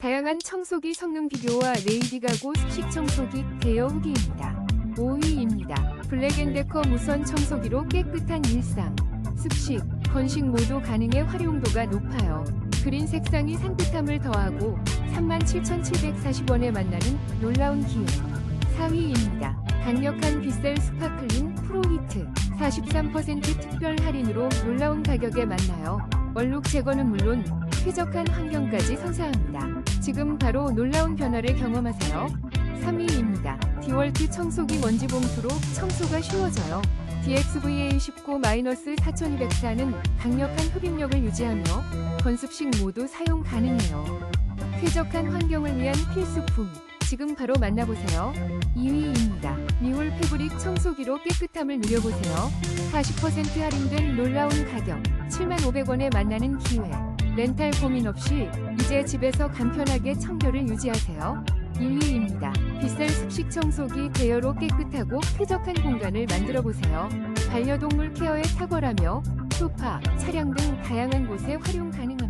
다양한 청소기 성능 비교와 레이디 가구 습식 청소기 대여 후기입니다. 5위입니다. 블랙앤데커 무선 청소기로 깨끗한 일상. 습식, 건식 모두 가능해 활용도가 높아요. 그린 색상이 산뜻함을 더하고 37,740원에 만나는 놀라운 기회. 4위입니다. 강력한 빗셀 스파클링 프로 히트 43% 특별 할인으로 놀라운 가격에 만나요. 얼룩 제거는 물론 쾌적한 환경까지 선사합니다. 지금 바로 놀라운 변화를 경험하세요. 3위입니다. 디월트 청소기 먼지 봉투로 청소가 쉬워져요. DXVA19-4204는 강력한 흡입력을 유지하며 건습식 모두 사용 가능해요. 쾌적한 환경을 위한 필수품. 지금 바로 만나보세요. 2위입니다. 미홀 패브릭 청소기로 깨끗함을 누려보세요. 40% 할인된 놀라운 가격. 7,500원에 만나는 기회. 렌탈 고민 없이 이제 집에서 간편하게 청결을 유지하세요. 1위입니다. 빗셀 습식 청소기 대여로 깨끗하고 쾌적한 공간을 만들어 보세요. 반려동물 케어에 탁월하며 소파, 차량 등 다양한 곳에 활용 가능합니다.